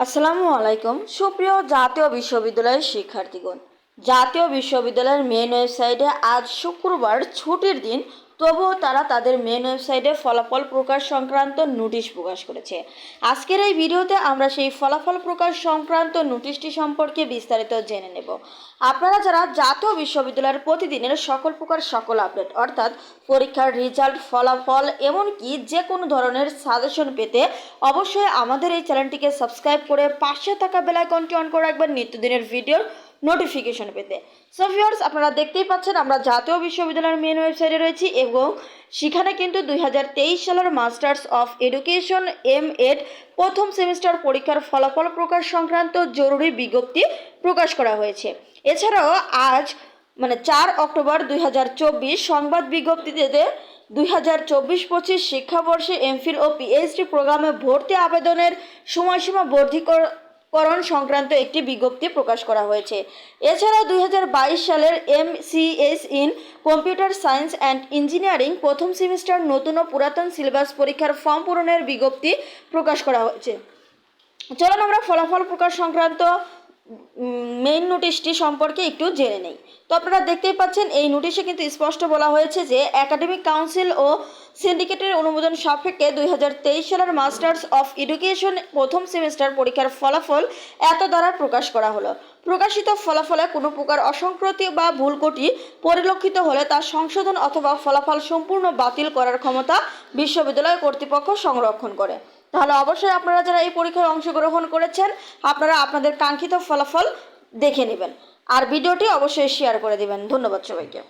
আসসালামু আলাইকুম। সুপ্রিয় জাতীয় বিশ্ববিদ্যালয়ের শিক্ষার্থীগণ জাতীয় বিশ্ববিদ্যালয়ের মেন ওয়েবসাইটে আজ শুক্রবার ছুটির দিন তবুও তারা তাদের মেন ওয়েবসাইটে ফলাফল প্রকাশ সংক্রান্ত নোটিশ প্রকাশ করেছে। আজকের এই ভিডিওতে আমরা সেই ফলাফল প্রকাশ সংক্রান্ত নোটিশটি সম্পর্কে বিস্তারিত জেনে নেব। আপনারা যারা জাতীয় বিশ্ববিদ্যালয়ের প্রতিদিনের সকল প্রকার সকল আপডেট, অর্থাৎ পরীক্ষার রেজাল্ট ফলাফল, এমনকি যে কোনো ধরনের সাজেশন পেতে অবশ্যই আমাদের এই চ্যানেলটিকে সাবস্ক্রাইব করে পাশে থাকা বেলাইকনটি অন করে রাখবেন নিত্যদিনের ভিডিওর নোটিফিকেশন পেতে। সো ভিউয়ার্স আপনারা দেখতেই পাচ্ছেন, আমরা জাতীয় বিশ্ববিদ্যালয়ের মেন ওয়েবসাইটে রয়েছি এবং সেখানে কিন্তু দুই সালের masters of education M Ed প্রথম সেমিস্টার পরীক্ষার ফলাফল প্রকাশ সংক্রান্ত জরুরি বিজ্ঞপ্তি প্রকাশ করা হয়েছে। এছাড়াও আজ মানে চার অক্টোবর দুই হাজার চব্বিশ সংবাদ বিজ্ঞপ্তিতে দুই হাজার চব্বিশ পঁচিশ শিক্ষাবর্ষে এমফিল ও পিএইচডি প্রোগ্রামে ভর্তি আবেদনের সময়সীমা বর্ধিকরণ সংক্রান্ত একটি বিজ্ঞপ্তি প্রকাশ করা হয়েছে। এছাড়া দুই সালের MCS in computer science and engineering প্রথম সেমিস্টার নতুন ও পুরাতন সিলেবাস পরীক্ষার ফর্ম পূরণের বিজ্ঞপ্তি প্রকাশ করা হয়েছে। চলুন আমরা ফলাফল প্রকাশ সংক্রান্ত মেইন নোটিশটি সম্পর্কে একটু জেনে নেই। তো আপনারা দেখতেই পাচ্ছেন, এই নোটিশে কিন্তু স্পষ্ট বলা হয়েছে যে একাডেমিক কাউন্সিল ও সিন্ডিকেটের অনুমোদন সাপেক্ষে দুই হাজার তেইশ সালের মাস্টার্স অফ এডুকেশন প্রথম সেমিস্টার পরীক্ষার ফলাফল এত দ্বারা প্রকাশ করা হলো। প্রকাশিত ফলাফলে কোনো প্রকার অসংক্রতি বা ভুলকটি পরিলক্ষিত হলে তা সংশোধন অথবা ফলাফল সম্পূর্ণ বাতিল করার ক্ষমতা বিশ্ববিদ্যালয় কর্তৃপক্ষ সংরক্ষণ করে। তাহলে অবশ্যই আপনারা যারা এই পরীক্ষায় অংশগ্রহণ করেছেন, আপনারা আপনাদের কাঙ্ক্ষিত ফলাফল দেখে নেবেন। আর ভিডিওটি অবশ্যই শেয়ার করে দেবেন। ধন্যবাদ সবাইকে।